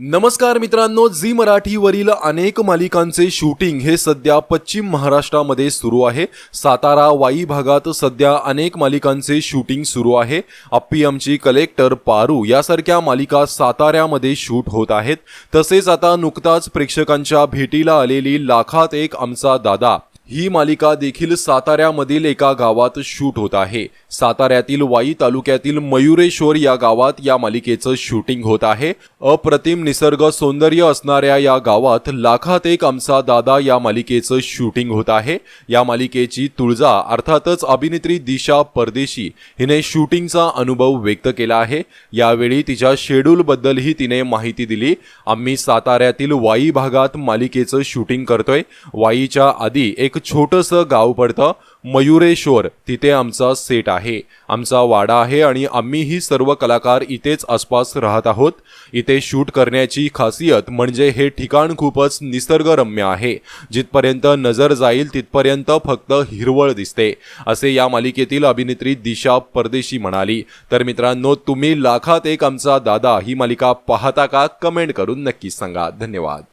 नमस्कार मित्रांनो झी मराठीवरील अनेक मालिकांचे शूटिंग हे सध्या पश्चिम महाराष्ट्रामध्ये सुरू आहे. सातारा वाई भागात सध्या अनेक मालिकांचे शूटिंग सुरू आहे. अप्पी आमची कलेक्टर पारू यासारख्या मालिका साताऱ्यामध्ये शूट होत आहेत. तसेच आता नुकताच प्रेक्षकांच्या भेटीला आलेली लाखात एक आमचा दादा ही मालिका देखील साताऱ्यामधील एका गावात शूट होत आहे. साताऱ्यातील वाई तालुक्यातील मयुरेश्वर या गावात या मालिकेचं शूटिंग होत आहे. अप्रतिम निसर्ग सौंदर्य असणाऱ्या या गावात लाखात एक आमचा दादा या मालिकेचं शूटिंग होत आहे. या मालिकेची तुळजा अर्थातच अभिनेत्री दिशा परदेशी हिने शूटिंगचा अनुभव व्यक्त केला आहे. यावेळी तिच्या शेड्यूलबद्दलही तिने माहिती दिली. आम्ही साताऱ्यातील वाई भागात मालिकेचं शूटिंग करतोय. वाईच्या आधी एक छोटंसं गाव पडतं. मयुरेश्वर तिथे आमचा सेट आहे. आमचा वाडा आहे आणि आम्हीही सर्व कलाकार इथेच आसपास राहत आहोत. इथे शूट करण्याची खासियत म्हणजे हे ठिकाण खूपच निसर्गरम्य आहे. जिथपर्यंत नजर जाईल तिथपर्यंत फक्त हिरवळ दिसते असे या मालिकेतील अभिनेत्री दिशा परदेशी म्हणाली. तर मित्रांनो तुम्ही लाखात एक आमचा दादा ही मालिका पाहता का? कमेंट करून नक्की सांगा. धन्यवाद.